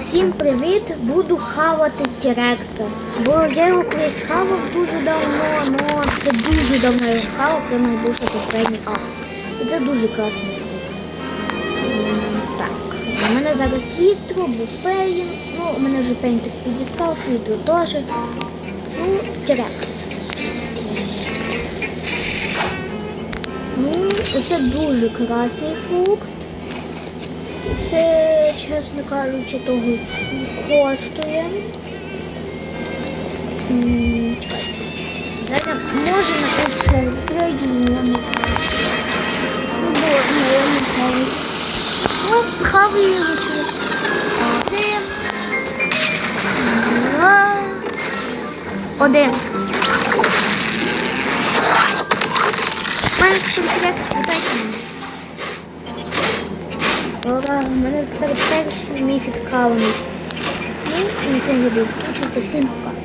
Всім привіт! Буду хавати Тірекса. Бо я його колись хавав дуже давно, але це дуже давно я хавав, коли мене був попередній. І це дуже фрукт. Так, у мене зараз світло, бупеїн. Ну, у мене вже пейн так підістав, світло теж. Ну, Тірекс. Ну, це дуже класний фрукт. Це, чесно кажучи, того коштує. Зараз може на ось трейді. Ну, не хаваю. Ну, хаваю його через один. Два. Один. Ура, в мене тепер перший міфік схаваний. Ну, на цьому відео скінчується. Всім пока.